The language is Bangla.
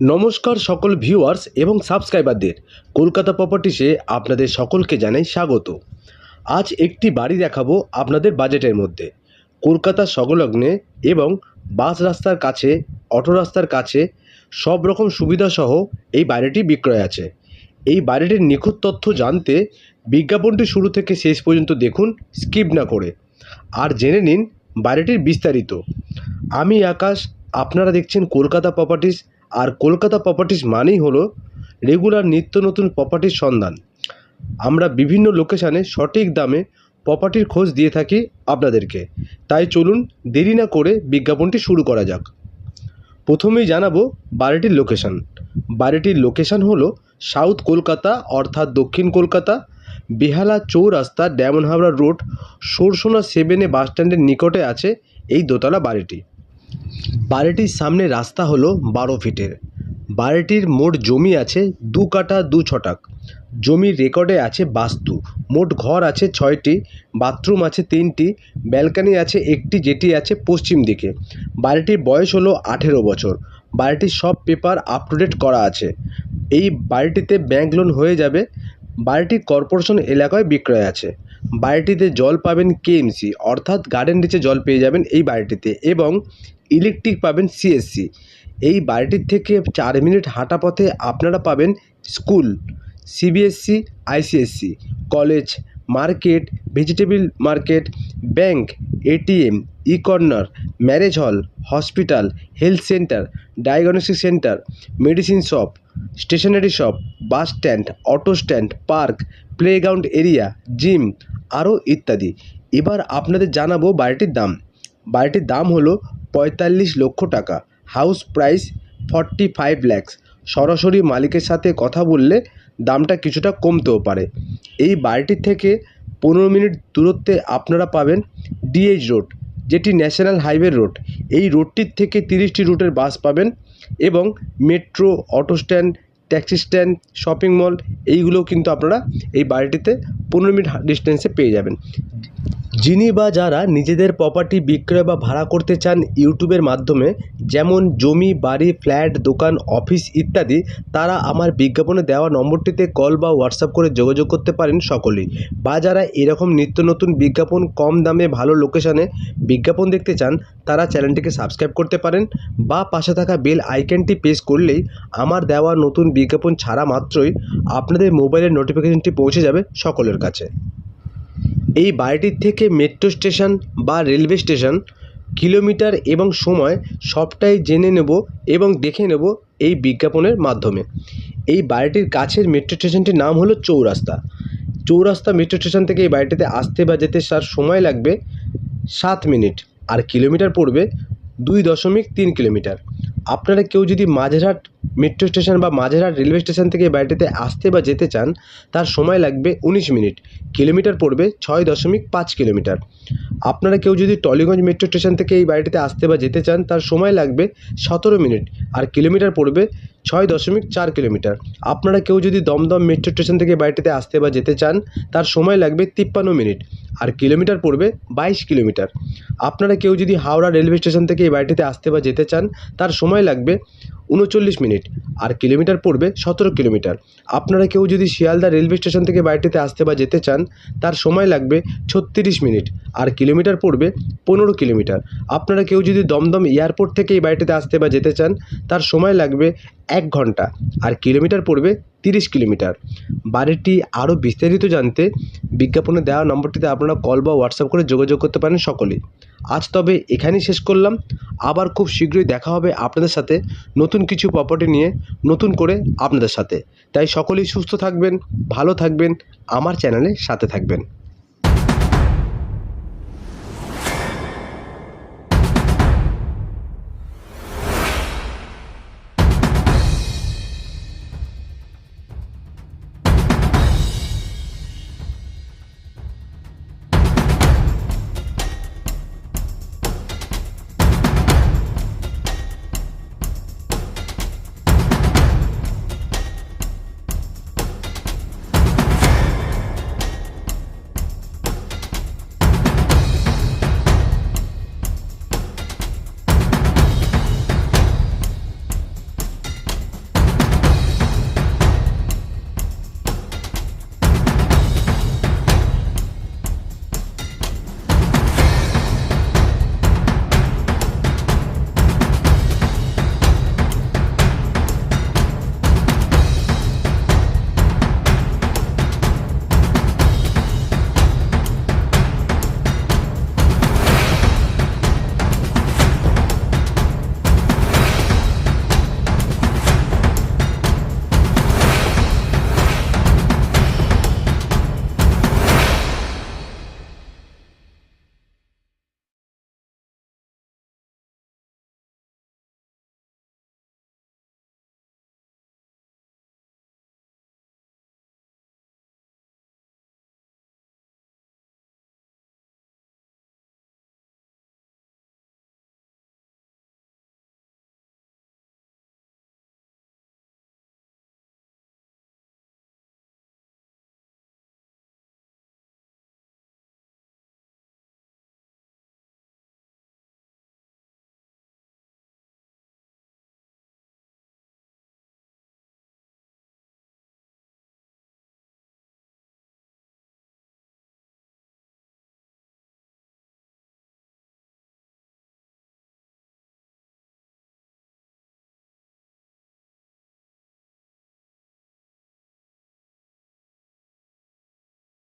নমস্কার সকল ভিউয়ার্স এবং সাবস্ক্রাইবারদের। কলকাতা প্রপার্টিসে আপনাদের সকলকে জানাই স্বাগত। আজ একটি বাড়ি দেখাবো আপনাদের বাজেটের মধ্যে। কলকাতা সংলগ্নে এবং বাস রাস্তার কাছে, অটো রাস্তার কাছে সব রকম সুবিধাসহ এই বাড়িটি বিক্রয় আছে। এই বাড়িটির নিখুঁত তথ্য জানতে বিজ্ঞাপনটি শুরু থেকে শেষ পর্যন্ত দেখুন, স্কিপ না করে। আর জেনে নিন বাড়িটির বিস্তারিত। আমি আকাশ, আপনারা দেখছেন কলকাতা প্রপার্টিস আর কলকাতা প্রপার্টিস মানেই হলো রেগুলার নিত্য নতুন প্রপার্টির সন্ধান। আমরা বিভিন্ন লোকেশানে সঠিক দামে প্রপার্টির খোঁজ দিয়ে থাকি আপনাদেরকে। তাই চলুন দেরি না করে বিজ্ঞাপনটি শুরু করা যাক। প্রথমেই জানাব বাড়িটির লোকেশান বাড়িটির লোকেশান হলো সাউথ কলকাতা অর্থাৎ দক্ষিণ কলকাতা, বেহালা চৌরাস্তা, ডায়মন্ড হাবড়া রোড সরসোনা সেভেনে বাসস্ট্যান্ডের নিকটে আছে এই দোতলা বাড়িটি। বাড়িটির সামনে রাস্তা হলো বারো ফিটের। বাড়িটির মোট জমি আছে দু কাঠা, দু ছটাক। জমির রেকর্ডে আছে বাস্তু। মোট ঘর আছে ছয়টি, বাথরুম আছে তিনটি, ব্যালকানি আছে একটি যেটি আছে পশ্চিম দিকে। বাড়িটির বয়স হলো আঠেরো বছর। বাড়িটির সব পেপার আপ টু ডেট করা আছে। এই বাড়িটিতে ব্যাংক লোন হয়ে যাবে। বাড়িটি কর্পোরেশন এলাকায় বিক্রয় আছে। বাড়িটিতে জল পাবেন কেএমসি অর্থাৎ গার্ডেন রিচে জল পেয়ে যাবেন এই বাড়িটিতে এবং ইলেকট্রিক পাবেন সিএসসি এই বাড়িটির থেকে চার মিনিট হাঁটা পথে আপনারা পাবেন school CBSE ICSE college, market, vegetable market, bank ATM E corner, marriage hall, hospital, health centre, diagnostic centre, medicine shop, stationery shop, bus stand, auto stand, park, playground area, gym আরও ইত্যাদি। এবার আপনাদের জানাব বাড়িটির দাম। বাড়িটির দাম হলো পঁয়তাল্লিশ লক্ষ টাকা। House price forty five lakhs. সরাসরি মালিকের সাথে কথা বললে দামটা কিছুটা কমতেও পারে। এই বাড়িটির থেকে পনেরো মিনিট দূরত্বে আপনারা পাবেন ডিএইচ রোড, যেটি ন্যাশনাল হাইওয়ে রোড। এই রোডটির থেকে তিরিশটি রুটের বাস পাবেন এবং metro, auto stand, taxi stand, shopping mall, এইগুলোও কিন্তু আপনারা এই বাড়িটিতে পনেরো মিনিট ডিস্টেন্সে পেয়ে যাবেন। যিনি বা যারা নিজেদের প্রপার্টি বিক্রয় বা ভাড়া করতে চান ইউটিউবের মাধ্যমে, যেমন জমি, বাড়ি, ফ্ল্যাট, দোকান, অফিস ইত্যাদি, তারা আমার বিজ্ঞাপনে দেওয়া নম্বরটিতে কল বা হোয়াটসঅ্যাপ করে যোগাযোগ করতে পারেন সকলেই। বা যারা এরকম নিত্য নতুন বিজ্ঞাপন কম দামে ভালো লোকেশানে বিজ্ঞাপন দেখতে চান, তারা চ্যানেলটিকে সাবস্ক্রাইব করতে পারেন বা পাশে থাকা বেল আইকনটি প্রেস করলেই আমার দেওয়া নতুন বিজ্ঞাপন ছাড়া মাত্রই আপনাদের মোবাইলের নোটিফিকেশনটি পৌঁছে যাবে সকলের কাছে। এই বাড়িটির থেকে মেট্রো স্টেশন বা রেলওয়ে স্টেশন কিলোমিটার এবং সময় সবটাই জেনে নেব এবং দেখে নেব এই বিজ্ঞাপনের মাধ্যমে। এই বাড়িটির কাছের মেট্রো স্টেশনটির নাম হলো চৌরাস্তা। চৌরাস্তা মেট্রো স্টেশন থেকে এই বাড়িটিতে আসতে বা যেতে তার সময় লাগবে সাত মিনিট আর কিলোমিটার পড়বে দুই দশমিক তিন কিলোমিটার। আপনারা কেউ যদি মাঝেরহাট মেট্রো স্টেশন বা মাঝেরহাট রেলওয়ে স্টেশন থেকে বাড়িটিতে আসতে বা যেতে চান, তার সময় লাগবে উনিশ মিনিট। কিলোমিটার পড়বে ছয় দশমিক পাঁচ কিলোমিটার। আপনারা কেউ যদি টলিগঞ্জ মেট্রো স্টেশন থেকে এই বাড়িটিতে আসতে বা যেতে চান, তার সময় লাগবে সতেরো মিনিট। আর কিলোমিটার পড়বে ছয় দশমিক চার কিলোমিটার। আপনারা কেউ যদি দমদম মেট্রো স্টেশন থেকে বাড়িটিতে আসতে বা যেতে চান, তার সময় লাগবে তিপ্পান্ন মিনিট। আর কিলোমিটার পড়বে বাইশ কিলোমিটার। আপনারা কেউ যদি হাওড়া রেলওয়ে স্টেশন থেকে এই বাড়িটিতে আসতে বা যেতে চান, তার সময় লাগবে উনচল্লিশ মিনিট। আর কিলোমিটার পড়বে সতেরো কিলোমিটার। আপনারা কেউ যদি শিয়ালদা রেলওয়ে স্টেশন থেকে বাড়িটিতে আসতে বা যেতে চান, তার সময় লাগবে ছত্রিশ মিনিট। আর কিলোমিটার পড়বে পনেরো কিলোমিটার। আপনারা কেউ যদি দমদম এয়ারপোর্ট থেকে এই বাড়িটিতে আসতে বা যেতে চান, তার সময় লাগবে এক ঘণ্টা। আর কিলোমিটার পড়বে তিরিশ কিলোমিটার। বাড়িটি আরও বিস্তারিত জানতে বিজ্ঞাপনে দেওয়া নম্বরটিতে আপনারা কল বা হোয়াটসঅ্যাপ করে যোগাযোগ করতে পারেন সকলেই। আজ তবে এখানেই শেষ করলাম। আবার খুব শীঘ্রই দেখা হবে আপনাদের সাথে নতুন কিছু প্রপার্টি নিয়ে, নতুন করে আপনাদের সাথে। তাই সকলেই সুস্থ থাকবেন, ভালো থাকবেন, আমার চ্যানেলে সাথে থাকবেন।